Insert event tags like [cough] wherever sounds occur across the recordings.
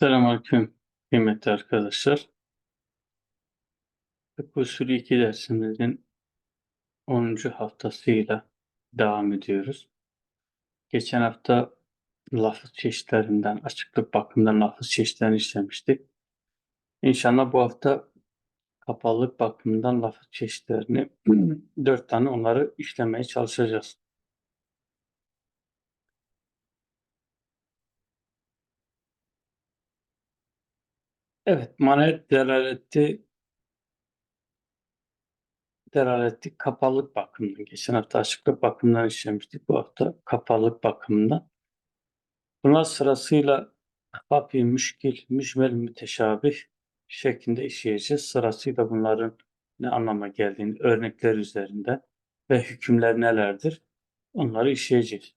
Selamünaleyküm kıymetli arkadaşlar. Fıkıh usulü 2 dersimizin 10. haftasıyla devam ediyoruz. Geçen hafta lafız çeşitlerinden, açıklık bakımından lafız çeşitlerini işlemiştik. İnşallah bu hafta kapalılık bakımından lafız çeşitlerini [clears throat] 4 tane onları işlemeye çalışacağız. Evet, manet delaleti delaleti kapalılık bakımından. Geçen hafta açıklık bakımından işlemiştik. Bu hafta kapalılık bakımından. Bunlar sırasıyla kafi, müşkil, mücmel, müteşabih şeklinde işleyeceğiz. Sırasıyla bunların ne anlama geldiğini, örnekler üzerinde ve hükümler nelerdir onları işleyeceğiz.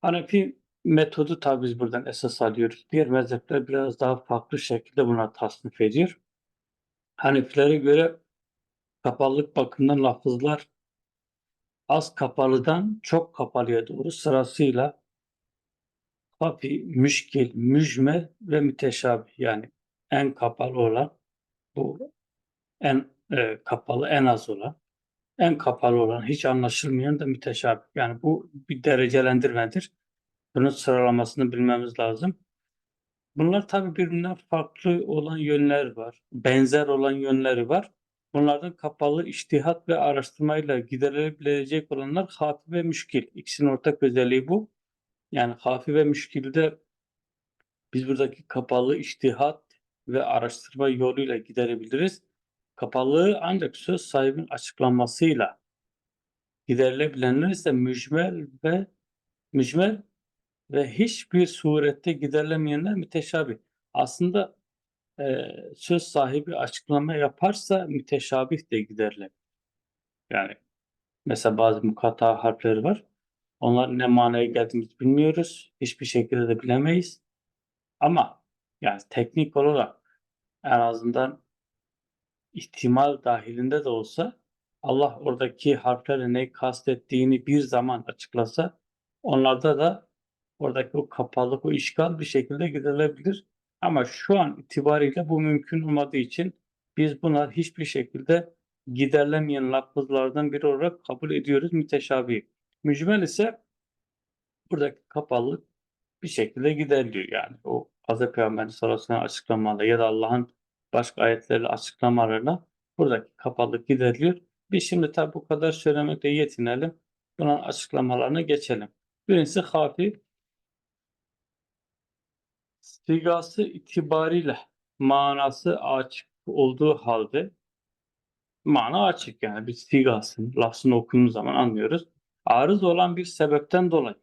Hanefi metodu tabi biz buradan esas alıyoruz. Diğer mezhepler biraz daha farklı şekilde buna tasnif ediyor. Hanefilere göre kapalılık bakımından lafızlar az kapalıdan çok kapalıya doğru sırasıyla Hafi, müşkil, mücmel ve müteşabih yani en kapalı olan bu en e, kapalı en az olan en kapalı olan hiç anlaşılmayan da müteşabih. Yani bu bir derecelendirmedir. Bunun sıralamasını bilmemiz lazım. Bunlar tabi birbirinden farklı olan yönler var. Benzer olan yönleri var. Bunlardan kapalı iştihat ve araştırmayla giderilebilecek olanlar hafi ve müşkil. İkisinin ortak özelliği bu. Yani hafi ve müşkilde biz buradaki kapalı iştihat ve araştırma yoluyla giderebiliriz. Kapalılığı ancak söz sahibinin açıklamasıyla giderilebilenler ise mücmel ve mücmel ve hiçbir surette giderilemeyenler müteşabih. Aslında e, söz sahibi açıklama yaparsa müteşabih de giderilebilir. Yani mesela bazı mukata harfleri var. Onlar ne manaya geldiğini bilmiyoruz. Hiçbir şekilde de bilemeyiz. Ama yani teknik olarak en azından ihtimal dahilinde de olsa Allah oradaki harflerle neyi kastettiğini bir zaman açıklasa onlarda da oradaki o kapalılık, o işgal bir şekilde giderilebilir. Ama şu an itibariyle bu mümkün olmadığı için biz buna hiçbir şekilde giderilemeyen lafızlardan biri olarak kabul ediyoruz müteşabih. Mücmel ise buradaki kapalılık bir şekilde gideriliyor yani. O Hz. Peygamber sallallahu açıklamalarla ya da Allah'ın başka ayetlerle açıklamalarla buradaki kapalılık gideriliyor. Biz şimdi tabi bu kadar söylemekle yetinelim. Bunun açıklamalarına geçelim. Birincisi hafi sigası itibariyle manası açık olduğu halde mana açık yani bir sigasını, lafzını okuduğumuz zaman anlıyoruz. Arız olan bir sebepten dolayı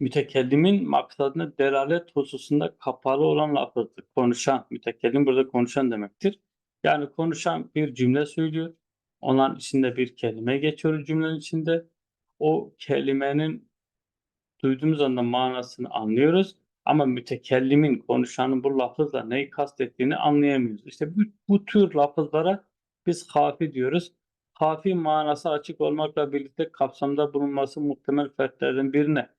mütekellimin maksadına delalet hususunda kapalı olan lafızdır. Konuşan, mütekellim burada konuşan demektir. Yani konuşan bir cümle söylüyor. Onun içinde bir kelime geçiyor cümlenin içinde. O kelimenin duyduğumuz anda manasını anlıyoruz. Ama mütekellimin, konuşanın bu lafızla neyi kastettiğini anlayamıyoruz. İşte bu, bu tür lafızlara biz hafi diyoruz. Hafi manası açık olmakla birlikte kapsamda bulunması muhtemel fertlerden birine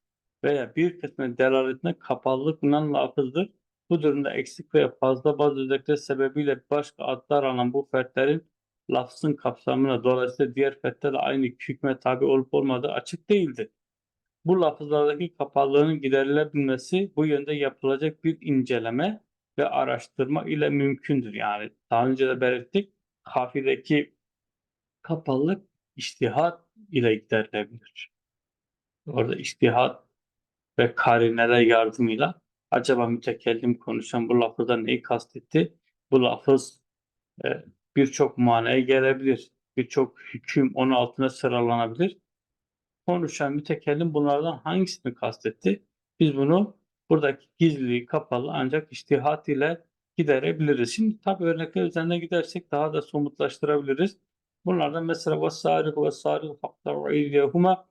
veya bir kısmı delaletine kapalılık bulunan lafızdır. Bu durumda eksik veya fazla bazı özellikler sebebiyle başka adlar alan bu fertlerin lafzın kapsamına dolayısıyla diğer fertlerle aynı hükme tabi olup olmadığı açık değildir. Bu lafızlardaki kapalılığın giderilebilmesi bu yönde yapılacak bir inceleme ve araştırma ile mümkündür. Yani daha önce de belirttik hafideki kapalılık iştihat ile giderilebilir. Orada iştihat ve karineler yardımıyla acaba mütekellim konuşan bu lafızda neyi kastetti? Bu lafız e, birçok manaya gelebilir. Birçok hüküm onun altına sıralanabilir konuşan mütekellim bunlardan hangisini kastetti? Biz bunu buradaki gizliliği kapalı ancak iştihat ile giderebiliriz. Şimdi tabi örnekler üzerine gidersek daha da somutlaştırabiliriz. Bunlardan mesela ve sârık ve sârık haklar ilyahuma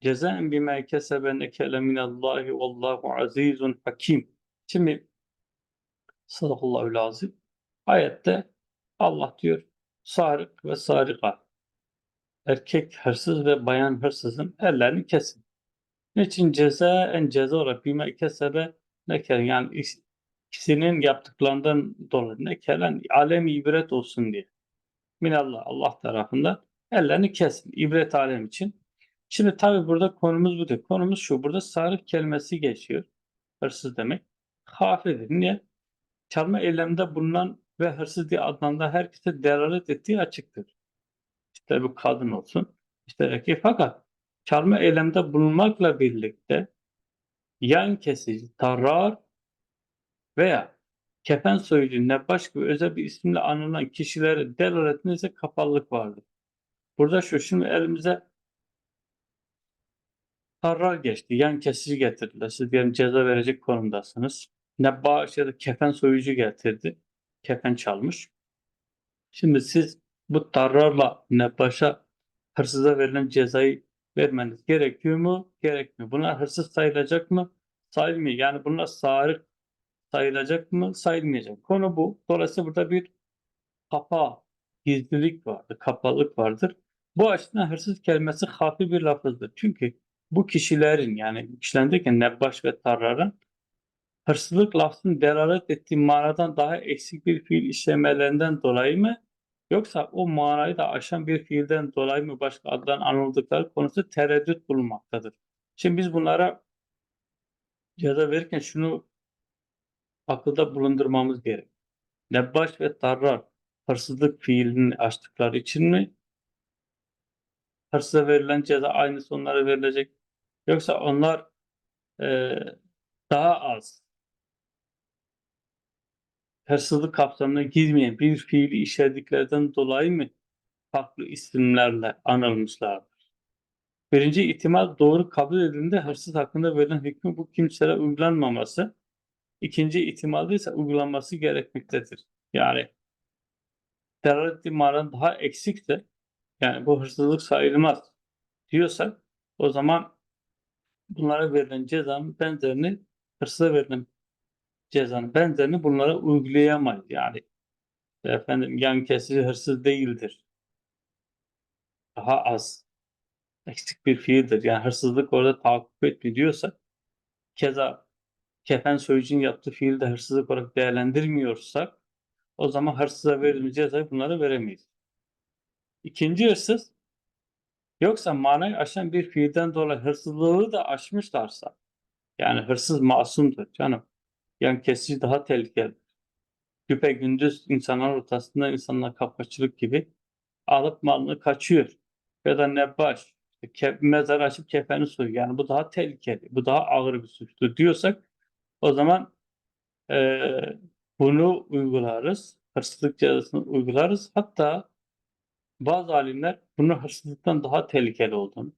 cezaen bime kesebe nekele minallâhi vallahu azizun hakim. Şimdi sadakullahül azim ayette Allah diyor sarık ve sarika erkek hırsız ve bayan hırsızın ellerini kesin. Niçin ceza en ceza olarak bime kesebe nekelen yani is- ikisinin yaptıklarından dolayı nekelen alem ibret olsun diye. Minallah Allah tarafından ellerini kesin ibret alem için. Şimdi tabi burada konumuz bu değil. Konumuz şu. Burada sarık kelimesi geçiyor. Hırsız demek. Hafidir. Niye? Çalma eylemde bulunan ve hırsız diye adlandıran herkese delalet ettiği açıktır. İşte bu kadın olsun, işte erkek. Fakat çalma eylemde bulunmakla birlikte yan kesici, tarar veya kefen soyucu, nebbaş gibi özel bir isimle anılan kişilere delaletinde ise kapalılık vardır. Burada şu, şimdi elimize Karar geçti. Yan kesici getirdiler. Siz diyelim ceza verecek konumdasınız. Ne bağış ya da kefen soyucu getirdi. Kefen çalmış. Şimdi siz bu tararla ne başa hırsıza verilen cezayı vermeniz gerekiyor mu? Gerekmiyor. Bunlar hırsız sayılacak mı? Sayılmıyor. Yani bunlar sarık sayılacak mı? Sayılmayacak. Konu bu. Dolayısıyla burada bir kapa, gizlilik vardır, kapalık vardır. Bu açıdan hırsız kelimesi hafi bir lafızdır. Çünkü bu kişilerin yani kişilerdeki nebbaş ve tarrarın hırsızlık lafzının delalet ettiği manadan daha eksik bir fiil işlemelerinden dolayı mı yoksa o manayı da aşan bir fiilden dolayı mı başka addan anıldıkları konusu tereddüt bulunmaktadır. Şimdi biz bunlara ceza verirken şunu akılda bulundurmamız gerek. Nebbaş ve tarrar hırsızlık fiilini açtıkları için mi hırsıza verilen ceza aynısı onlara verilecek Yoksa onlar e, daha az hırsızlık kapsamına girmeyen bir fiili işlediklerden dolayı mı farklı isimlerle anılmışlardır? Birinci ihtimal doğru kabul edildiğinde hırsız hakkında verilen hükmü bu kimselere uygulanmaması, ikinci ihtimalde ise uygulanması gerekmektedir. Yani delalet imaran daha eksikse yani bu hırsızlık sayılmaz diyorsak o zaman bunlara verilen cezanın benzerini hırsıza verilen cezanın benzerini bunlara uygulayamayız. Yani efendim yan kesici hırsız değildir. Daha az eksik bir fiildir. Yani hırsızlık orada tahakkuk etmiyor diyorsa keza kefen soyucunun yaptığı fiili hırsızlık olarak değerlendirmiyorsak o zaman hırsıza verilmiş cezayı bunlara veremeyiz. İkinci hırsız yoksa manayı aşan bir fiilden dolayı hırsızlığı da aşmışlarsa yani hırsız masumdur canım. Yan kesici daha tehlikeli. Güpe gündüz insanlar ortasında insanlar kapkaççılık gibi alıp malını kaçıyor. Ya da nebbaş, ke mezar açıp kefeni soyuyor. Yani bu daha tehlikeli, bu daha ağır bir suçtur diyorsak o zaman e, bunu uygularız. Hırsızlık cezasını uygularız. Hatta bazı alimler bunun hırsızlıktan daha tehlikeli olduğunu,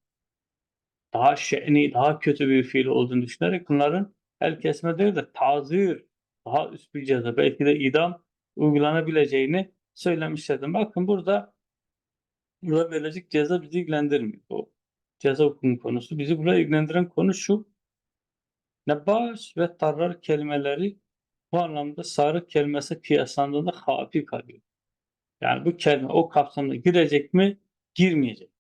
daha şe'ni, daha kötü bir fiil olduğunu düşünerek bunların el kesme değil de tazir, daha üst bir ceza, belki de idam uygulanabileceğini söylemişlerdi. Bakın burada burada verilecek ceza bizi ilgilendirmiyor. O ceza hukumu konusu. Bizi buraya ilgilendiren konu şu. Nebaş ve tarrar kelimeleri bu anlamda sarı kelimesi kıyaslandığında hafi kalıyor. Yani bu kelime o kapsamda girecek mi, girmeyecek.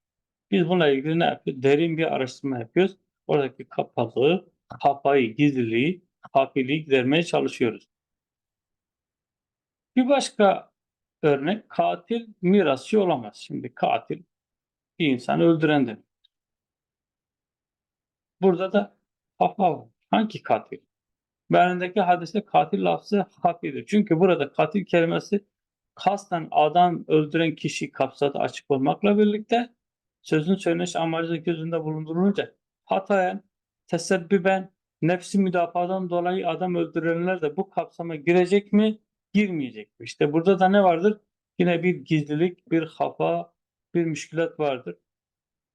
Biz bununla ilgili ne yapıyoruz? Derin bir araştırma yapıyoruz. Oradaki kapalığı, kafayı, gizliliği, hafiliği gidermeye çalışıyoruz. Bir başka örnek katil mirasçı olamaz. Şimdi katil bir insanı öldürendir. Burada da var. Hangi katil? Mealindeki hadiste katil lafzı hafidir. Çünkü burada katil kelimesi kasten adam öldüren kişi kapsadı açık olmakla birlikte sözün söyleniş amacı gözünde bulundurulunca hatayen, tesebbüben, nefsi müdafadan dolayı adam öldürenler de bu kapsama girecek mi, girmeyecek mi? İşte burada da ne vardır? Yine bir gizlilik, bir hafa, bir müşkülat vardır.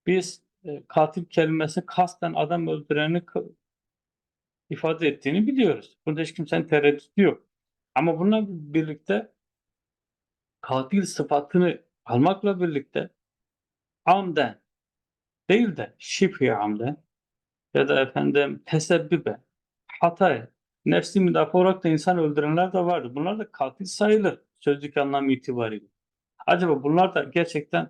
Biz e, katil kelimesi kasten adam öldüreni ifade ettiğini biliyoruz. Burada hiç kimsenin tereddütü yok. Ama bununla birlikte katil sıfatını almakla birlikte amden değil de şifri amden ya da efendim tesebbübe, hataya, nefsi müdafaa olarak da insan öldürenler de vardı. Bunlar da katil sayılır sözlük anlamı itibariyle. Acaba bunlar da gerçekten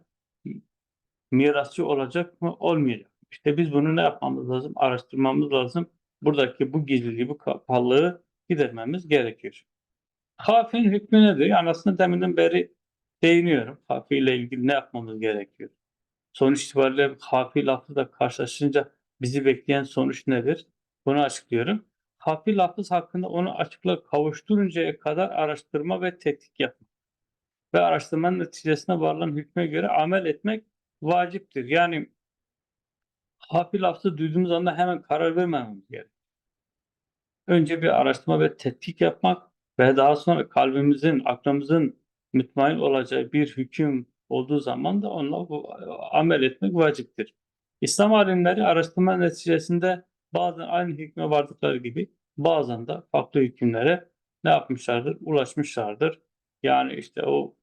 mirasçı olacak mı? Olmayacak. İşte biz bunu ne yapmamız lazım? Araştırmamız lazım. buradaki bu gizliliği, bu kapalılığı gidermemiz gerekiyor. Kafinin hükmü nedir? Yani aslında deminden beri değiniyorum. Kafi ile ilgili ne yapmamız gerekiyor? Sonuç itibariyle kafi lafızla karşılaşınca bizi bekleyen sonuç nedir? Bunu açıklıyorum. Kafi lafız hakkında onu açıklığa kavuşturuncaya kadar araştırma ve tetkik yapmak ve araştırmanın neticesine varılan hükme göre amel etmek vaciptir. Yani kafi lafzı duyduğumuz anda hemen karar vermememiz gerekir. Önce bir araştırma ve tetkik yapmak ve daha sonra kalbimizin, aklımızın mutmain olacağı bir hüküm olduğu zaman da onunla bu, amel etmek vaciptir. İslam alimleri araştırma neticesinde bazen aynı hükme vardıkları gibi bazen de farklı hükümlere ne yapmışlardır? Ulaşmışlardır. Yani işte o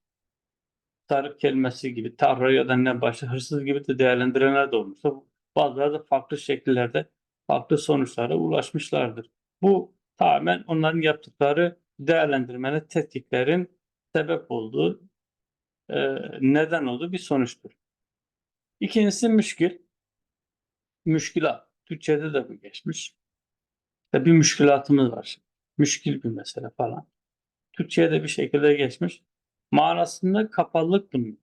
tarık kelimesi gibi, tarra ya da ne başta hırsız gibi de değerlendirenler de olmuştur. Bazıları da farklı şekillerde farklı sonuçlara ulaşmışlardır. Bu tamamen onların yaptıkları değerlendirmenin, tetkiklerin sebep olduğu, neden olduğu bir sonuçtur. İkincisi müşkil. Müşkilat. Türkçe'de de bu geçmiş. İşte bir müşkilatımız var. Müşkil bir mesele falan. Türkçe'ye bir şekilde geçmiş. Manasında kapalılık bulunuyor.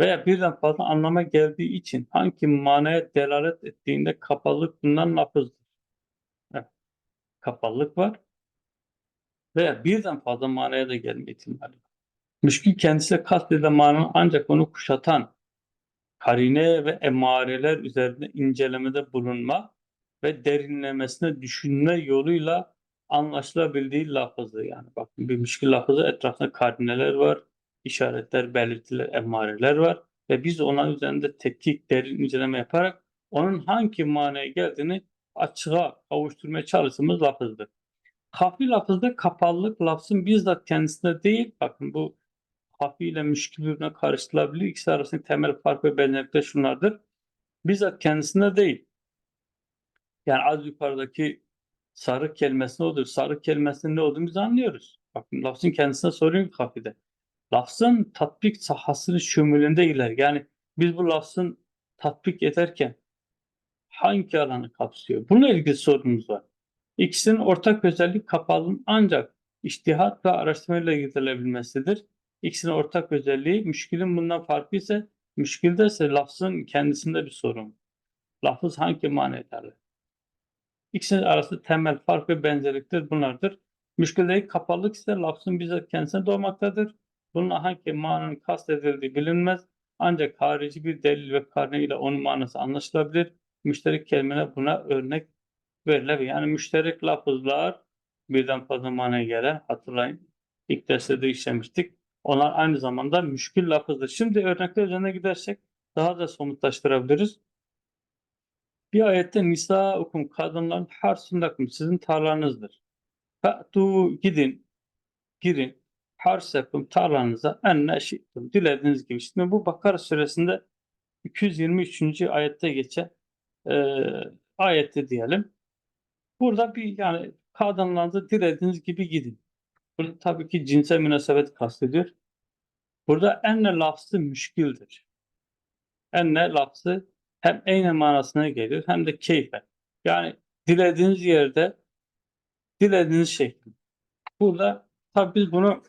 Veya birden fazla anlama geldiği için hangi manaya delalet ettiğinde kapalılık bulunan lafızdır. Evet. Kapalılık var. Veya birden fazla manaya da gelme ihtimali var. Müşkil kendisiyle kastedilen mananın ancak onu kuşatan karine ve emareler üzerinde incelemede bulunma ve derinlemesine düşünme yoluyla anlaşılabildiği lafızı yani bakın bir müşkil lafızı etrafında karineler var, işaretler, belirtiler, emareler var ve biz ona üzerinde tetkik, derin inceleme yaparak onun hangi manaya geldiğini açığa kavuşturmaya çalıştığımız lafızdır. Kafi lafızda kapalılık lafzın bizzat kendisinde değil, bakın bu kafi ile müşkil birbirine karıştırılabilir. İkisi arasındaki temel fark ve benzerlikler şunlardır. Bizzat kendisinde değil. Yani az yukarıdaki sarı kelimesi ne olur? Sarı kelimesinin ne olduğunu biz anlıyoruz. Bakın lafzın kendisine soruyor kafide. Lafzın tatbik sahasının şumulünde iler. Yani biz bu lafzın tatbik ederken hangi alanı kapsıyor? Bununla ilgili sorunumuz var. İkisinin ortak özellik kapalının ancak iştihat ve araştırmayla gidilebilmesidir. İkisinin ortak özelliği müşkilin bundan farkı ise müşkilde ise lafzın kendisinde bir sorun. Lafız hangi mana ederler? İkisinin arasında temel fark ve benzerlikler bunlardır. Müşkildeki kapalılık ise lafzın bize kendisine doğmaktadır. Bununla hangi mananın kastedildiği bilinmez. Ancak harici bir delil ve karne ile onun manası anlaşılabilir. Müşterek kelimeler buna örnek verilebilir. Yani müşterek lafızlar birden fazla manaya gelen hatırlayın. İlk derste de işlemiştik. Onlar aynı zamanda müşkül lafızdır. Şimdi örnekler üzerine gidersek daha da somutlaştırabiliriz. Bir ayette nisa okum kadınların harsundakum sizin tarlanızdır. Fe'tu gidin, girin, harsekum tarlanıza enne şittum. Dilediğiniz gibi. Şimdi bu Bakara suresinde 223. ayette geçen e, ayette diyelim. Burada bir yani kadınlarınıza dilediğiniz gibi gidin. Burada tabii ki cinsel münasebet kastediyor. Burada enne lafzı müşkildir. Enne lafzı hem eyne manasına geliyor hem de keyfe. Yani dilediğiniz yerde dilediğiniz şekilde. Burada tabii biz bunu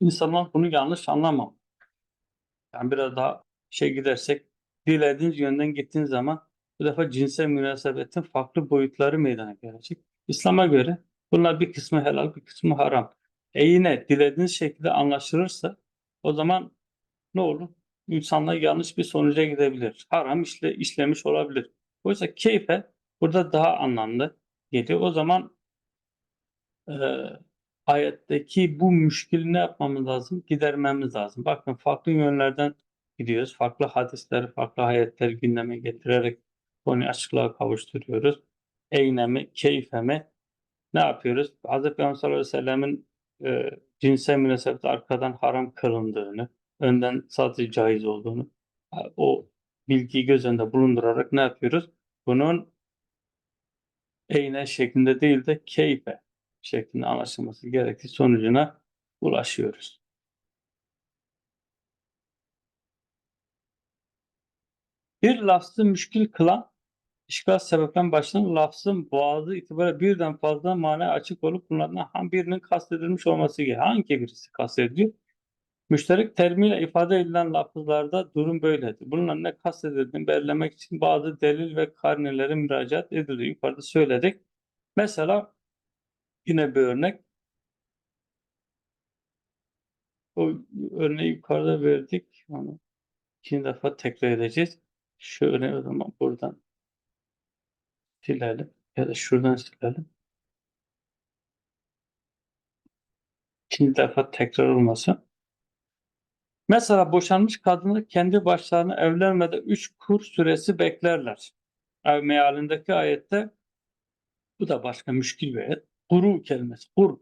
insanlar bunu yanlış anlamam. Yani biraz daha şey gidersek dilediğiniz yönden gittiğiniz zaman bu defa cinsel münasebetin farklı boyutları meydana gelecek. İslam'a göre bunlar bir kısmı helal bir kısmı haram. E yine dilediğiniz şekilde anlaşılırsa o zaman ne olur? insanlar yanlış bir sonuca gidebilir. Haram işle, işlemiş olabilir. Oysa keyfe burada daha anlamlı geliyor. O zaman e, ayetteki bu müşkili ne yapmamız lazım? Gidermemiz lazım. Bakın farklı yönlerden gidiyoruz. Farklı hadisleri, farklı ayetleri gündeme getirerek konuyu açıklığa kavuşturuyoruz. Eynemi, keyfemi ne yapıyoruz? Hz. Peygamber sallallahu aleyhi ve sellemin e, cinsel münasebet arkadan haram kılındığını, önden sadece caiz olduğunu o bilgiyi göz önünde bulundurarak ne yapıyoruz? Bunun eyne şeklinde değil de keyfe şeklinde anlaşılması gerektiği sonucuna ulaşıyoruz. Bir lafzı müşkil kılan İşgal sebepten başlayan lafzın boğazı itibariyle birden fazla manaya açık olup bunlardan birinin kastedilmiş olması gerekiyor. Hangi birisi kastediliyor? Müşterek terimiyle ifade edilen lafızlarda durum böyledir. Bununla ne kastedildiğini belirlemek için bazı delil ve karnelere müracaat ediliyor. Yukarıda söyledik. Mesela yine bir örnek. O örneği yukarıda verdik. Onu ikinci defa tekrar edeceğiz. Örneği o zaman buradan silelim. Ya da şuradan silelim. İkinci defa tekrar olmasın. Mesela boşanmış kadını kendi başlarına evlenmeden üç kur süresi beklerler. Yani mealindeki ayette bu da başka müşkil bir ayet. Kuru kelimesi. Kur.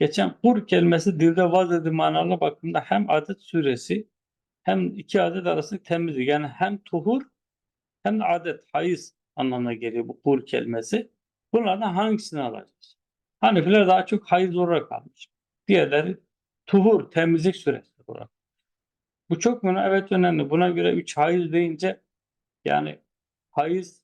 Geçen kur kelimesi dilde vaz edildiği manalarına bakımda hem adet süresi hem iki adet arasındaki temizlik. Yani hem tuhur hem de adet, hayız anlamına geliyor bu kur kelimesi. Bunlardan hangisini alacağız? Hanefiler daha çok hayız olarak almış. Diğerleri tuhur, temizlik süresi olarak. Bu çok mu? Evet önemli. Buna göre 3 hayız deyince yani hayız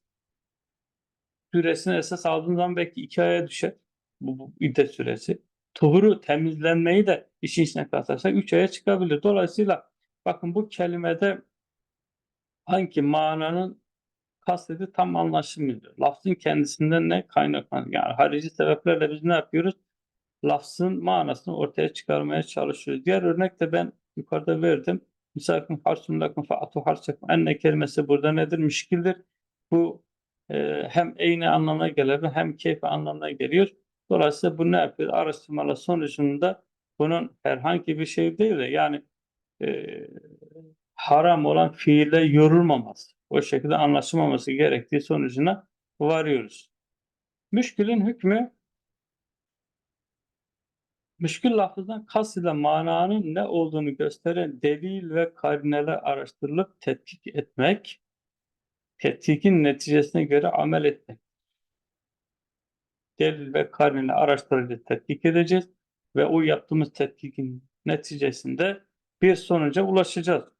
süresini esas aldığın zaman belki 2 aya düşer. Bu, bu iddet süresi. Tuhuru temizlenmeyi de işin içine katarsak 3 aya çıkabilir. Dolayısıyla bakın bu kelimede hangi mananın kastedi tam anlaşılmıyor. Lafzın kendisinden ne kaynaklanıyor? Yani harici sebeplerle biz ne yapıyoruz? Lafzın manasını ortaya çıkarmaya çalışıyoruz. Diğer örnek de ben yukarıda verdim. Misakum harsun lakum fa'atu harsakum. Enne kelimesi burada nedir? Müşkildir. Bu e, hem eyne anlamına gelebilir hem keyfe anlamına geliyor. Dolayısıyla bu ne yapıyor? Araştırmalar sonucunda bunun herhangi bir şey değil de yani e, haram olan fiille yorulmaması, o şekilde anlaşılmaması gerektiği sonucuna varıyoruz. Müşkülün hükmü Müşkül lafızdan kastedilen mananın ne olduğunu gösteren delil ve karineler araştırılıp tetkik etmek, tetkikin neticesine göre amel etmek. Delil ve karineler araştırılıp tetkik edeceğiz ve o yaptığımız tetkikin neticesinde bir sonuca ulaşacağız.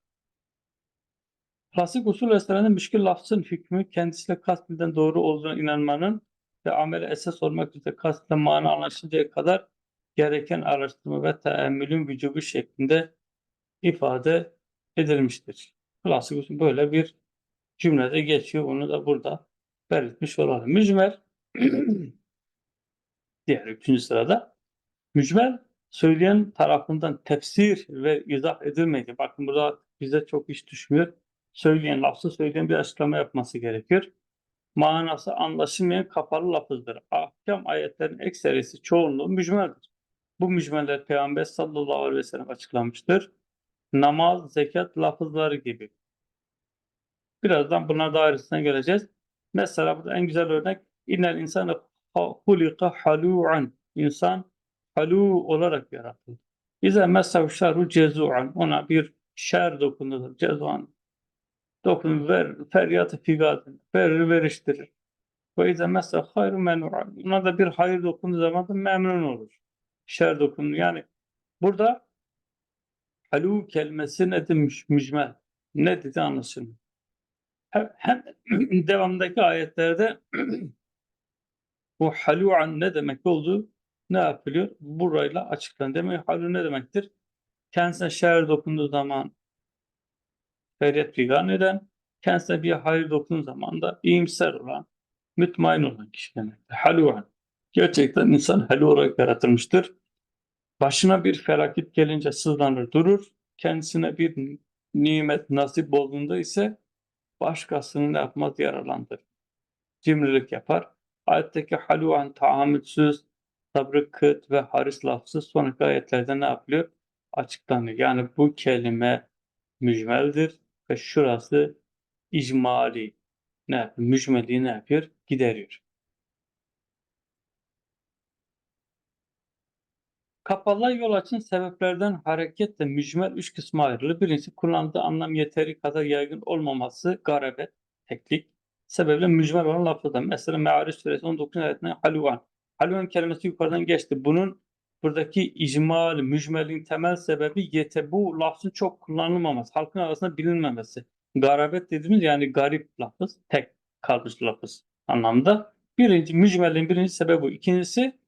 Klasik usul eserlerinde müşkül lafzın hükmü kendisiyle kastedilen doğru olduğuna inanmanın ve amele esas olmak üzere kastedilen mana anlaşıncaya kadar gereken araştırma ve teemmülün vücubu şeklinde ifade edilmiştir. Klasik usul böyle bir cümlede geçiyor. Onu da burada belirtmiş olalım. Mücmel [clears throat] diğer üçüncü sırada mücmel söyleyen tarafından tefsir ve izah edilmedi. Bakın burada bize çok iş düşmüyor. Söyleyen lafzı söyleyen bir açıklama yapması gerekiyor. Manası anlaşılmayan kapalı lafızdır. Ahkam ayetlerin ekserisi çoğunluğu mücmeldir. Bu mücmeller Peygamber sallallahu aleyhi ve sellem açıklamıştır. Namaz, zekat lafızları gibi. Birazdan bunlar dairesine geleceğiz. Mesela burada en güzel örnek İnnel insanı hulika halu'an. İnsan halu olarak yaratıldı. İze mesav şerru cezu'an. Ona bir şer dokunulur. Cezu'an. Dokun ver, feryatı figadın. Verir veriştirir. Ve ize mesav hayru menu'an. Ona da bir hayır dokunduğu zaman da memnun olur şer dokundu. Yani burada halu kelimesi ne demiş mücmel? Ne dedi anlaşılmıyor. Hem, [clears throat] devamındaki ayetlerde [clears throat] bu halu'an ne demek olduğu ne yapılıyor? Burayla açıklanıyor. Demek halu ne demektir? Kendisine şer dokunduğu zaman feryat figan eden, kendisine bir hayır dokunduğu zaman da iyimser olan, mütmain olan kişi demektir. Halu'an. Gerçekten insan halu olarak yaratılmıştır. Başına bir felaket gelince sızlanır durur. Kendisine bir nimet nasip olduğunda ise başkasını ne yapmaz yararlandır. Cimrilik yapar. Ayetteki haluan tahammülsüz, sabrı kıt ve haris lafzı sonraki ayetlerde ne yapılıyor? Açıklanıyor. Yani bu kelime mücmeldir ve şurası icmali ne yapıyor? Mücmeliği ne yapıyor? Gideriyor. Kapalığa yol açın sebeplerden hareketle mücmel üç kısma ayrılır. Birincisi kullandığı anlam yeteri kadar yaygın olmaması, garabet, teklik. Sebeple mücmel olan lafızda. Mesela Me'ariç suresi 19. ayetinde haluvan. Haluvan kelimesi yukarıdan geçti. Bunun buradaki icmal, mücmelin temel sebebi yete bu lafzın çok kullanılmaması, halkın arasında bilinmemesi. Garabet dediğimiz yani garip lafız, tek. kalmış lafız anlamda. Birinci, mücmelin birinci sebebi bu. İkincisi,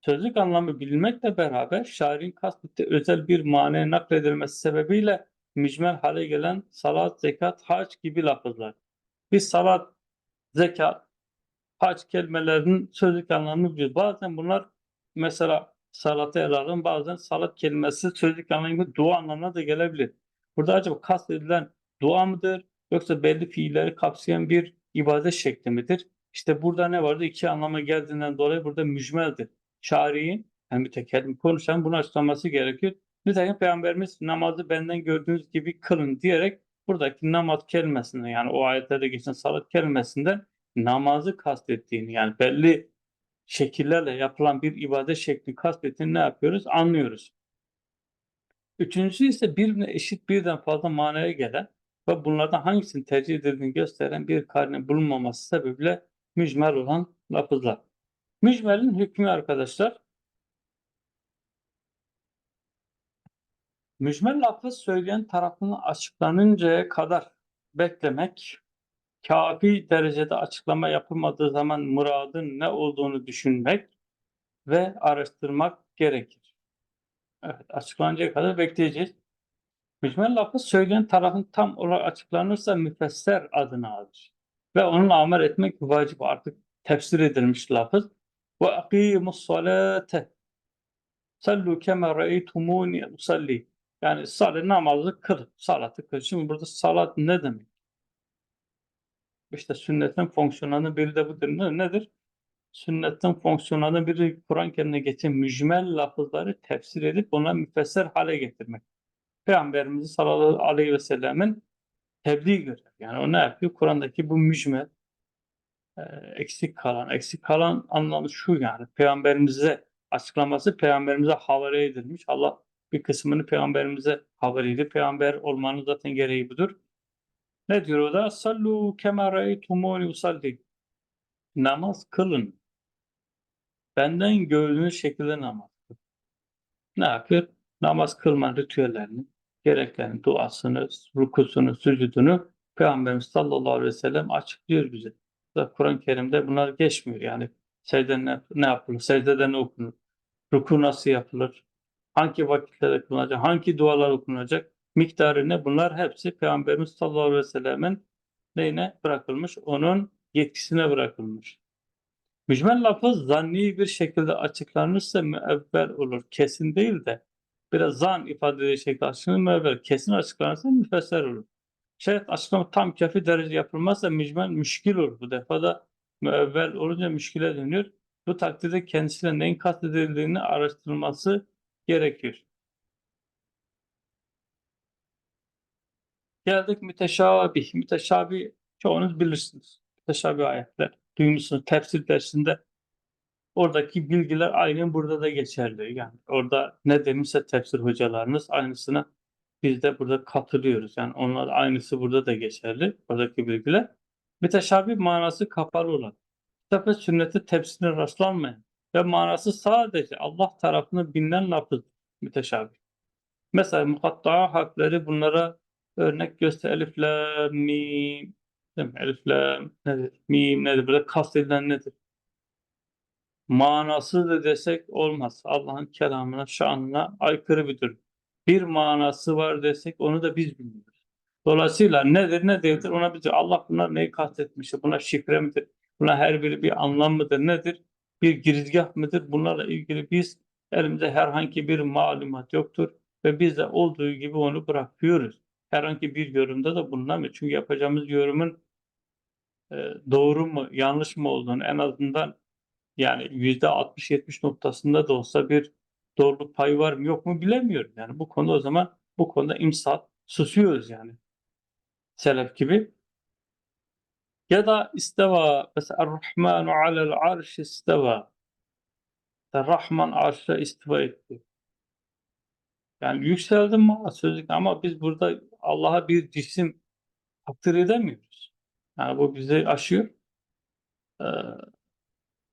sözlük anlamı bilinmekle beraber şairin kastettiği özel bir manaya nakledilmesi sebebiyle mücmel hale gelen salat, zekat, hac gibi lafızlar. Biz salat, zekat, hac kelimelerinin sözlük anlamını biliyoruz. Bazen bunlar mesela salatı ele alın bazen salat kelimesi sözlük anlamı dua anlamına da gelebilir. Burada acaba kastedilen dua mıdır yoksa belli fiilleri kapsayan bir ibadet şekli midir? İşte burada ne vardı? İki anlama geldiğinden dolayı burada mücmeldir. Şari'in yani mütekellim konuşan bunu açıklaması gerekiyor. Nitekim Peygamberimiz namazı benden gördüğünüz gibi kılın diyerek buradaki namaz kelimesinden yani o ayetlerde geçen salat kelimesinden namazı kastettiğini yani belli şekillerle yapılan bir ibadet şekli kastettiğini ne yapıyoruz? Anlıyoruz. Üçüncüsü ise birbirine eşit birden fazla manaya gelen ve bunlardan hangisini tercih edildiğini gösteren bir karne bulunmaması sebebiyle mücmel olan lafızlar. Mücmelin hükmü arkadaşlar mücmel lafız söyleyen tarafını açıklanıncaya kadar beklemek kafi derecede açıklama yapılmadığı zaman muradın ne olduğunu düşünmek ve araştırmak gerekir. Evet, açıklanıncaya kadar bekleyeceğiz. Mücmel lafız söyleyen tarafın tam olarak açıklanırsa müfesser adını alır. Ve onunla amel etmek vacip artık tefsir edilmiş lafız. Ve akimus salate sallu kema re'eytumuni usalli. Yani salat namazı kıl, salatı kıl. Şimdi burada salat ne demek? İşte sünnetin fonksiyonlarının biri de budur. Ne- Nedir? Sünnetin fonksiyonlarının biri Kur'an kendine geçen mücmel lafızları tefsir edip ona müfesser hale getirmek. Peygamberimiz sallallahu aleyhi ve sellemin tebliğ görevi. Yani o ne yapıyor? Kur'an'daki bu mücmel e, eksik kalan, eksik kalan anlamı şu yani peygamberimize açıklaması peygamberimize havale edilmiş. Allah bir kısmını peygamberimize havale edip peygamber olmanın zaten gereği budur. Ne diyor o da? Sallu kema ra'eytumuni usalli. Namaz kılın. Benden gördüğünüz şekilde namaz kılın. Ne yapıyor? Namaz kılma ritüellerini, gereklerini, duasını, rukusunu, sücudunu Peygamberimiz sallallahu aleyhi ve sellem açıklıyor bize. Kur'an-ı Kerim'de bunlar geçmiyor. Yani secde ne, ne yapılır, secdede ne okunur, ruku nasıl yapılır, hangi vakitlerde kılınacak, hangi dualar okunacak, miktarı ne bunlar hepsi Peygamberimiz sallallahu aleyhi ve sellemin neyine bırakılmış? Onun yetkisine bırakılmış. Mücmel lafız zanni bir şekilde açıklanırsa müevvel olur. Kesin değil de biraz zan ifade edildiği şekilde açıklanır müevvel. Kesin açıklanırsa müfesser olur. Şayet açıklama tam kafi derece yapılmazsa mücmel müşkil olur. Bu defa da müevvel olunca müşkile dönüyor. Bu takdirde kendisiyle neyin kastedildiğini araştırılması gerekiyor. Geldik müteşabih. Müteşabih çoğunuz bilirsiniz. Müteşabih ayetler. Duymuşsunuz tefsir dersinde. Oradaki bilgiler aynen burada da geçerli. Yani orada ne demişse tefsir hocalarınız aynısına biz de burada katılıyoruz. Yani onlar aynısı burada da geçerli. Oradaki bilgiler. Müteşabih manası kapalı olan. Kitap ve sünneti tefsirine rastlanmayan ve manası sadece Allah tarafından bilinen lafız müteşabih. Mesela mukatta harfleri bunlara örnek göster. Elif, la, mim. Değil mi? Elif, la nedir? Mim nedir? Burada kastedilen nedir? Manası da desek olmaz. Allah'ın kelamına, şanına aykırı bir durum. Bir manası var desek onu da biz bilmiyoruz. Dolayısıyla nedir ne değildir ona biz Allah bunlar neyi kastetmiş? Buna şifre midir? Buna her biri bir anlam mıdır? Nedir? Bir girizgah mıdır? Bunlarla ilgili biz elimizde herhangi bir malumat yoktur ve biz de olduğu gibi onu bırakıyoruz. Herhangi bir yorumda da bulunamıyor. Çünkü yapacağımız yorumun e, doğru mu, yanlış mı olduğunu en azından yani yüzde 60-70 noktasında da olsa bir doğruluk payı var mı yok mu bilemiyorum. Yani bu konuda o zaman bu konuda imsat susuyoruz yani. Selef gibi. Ya da isteva mesela Er-Rahmanu alel arş isteva. Rahman arşa istiva etti. Yani yükseldim mi sözlük ama biz burada Allah'a bir cisim takdir edemiyoruz. Yani bu bizi aşıyor. Ee,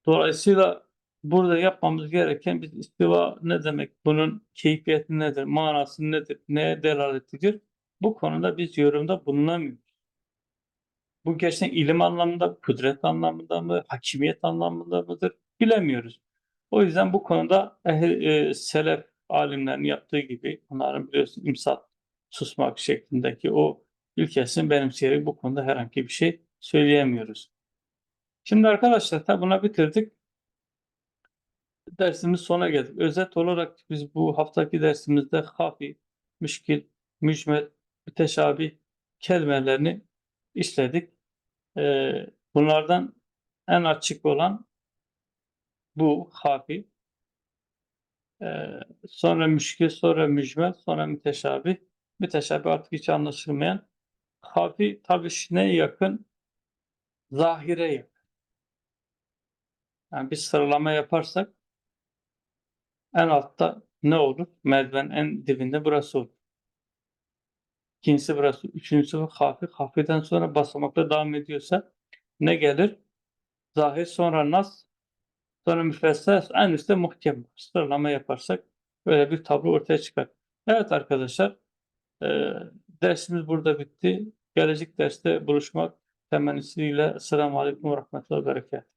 dolayısıyla burada yapmamız gereken biz istiva ne demek, bunun keyfiyeti nedir, manası nedir, neye delalet ediyor? Bu konuda biz yorumda bulunamıyoruz. Bu gerçekten ilim anlamında, kudret anlamında mı, hakimiyet anlamında mıdır bilemiyoruz. O yüzden bu konuda ehl- e, selef alimlerin yaptığı gibi onların biliyorsun imsat susmak şeklindeki o ilkesini benimseyerek bu konuda herhangi bir şey söyleyemiyoruz. Şimdi arkadaşlar tabi buna bitirdik. Dersimiz sona geldik. Özet olarak biz bu haftaki dersimizde hafi, müşkil, mücmel, müteşabih kelimelerini işledik. Ee, bunlardan en açık olan bu hafi. Ee, sonra müşkil, sonra mücmel, sonra müteşabih. Müteşabih artık hiç anlaşılmayan. Hafi tabi neye yakın? Zahire yakın. Yani bir sıralama yaparsak en altta ne olur? Merdiven en dibinde burası olur. İkincisi burası. Üçüncüsü bu hafif. Hafiften sonra basamakla devam ediyorsa ne gelir? Zahir sonra nas sonra müfessel en üstte muhkem. Sıralama yaparsak böyle bir tablo ortaya çıkar. Evet arkadaşlar e, dersimiz burada bitti. Gelecek derste buluşmak temennisiyle. Selamun Aleyküm ve Rahmetullahi ve Berekatuhu.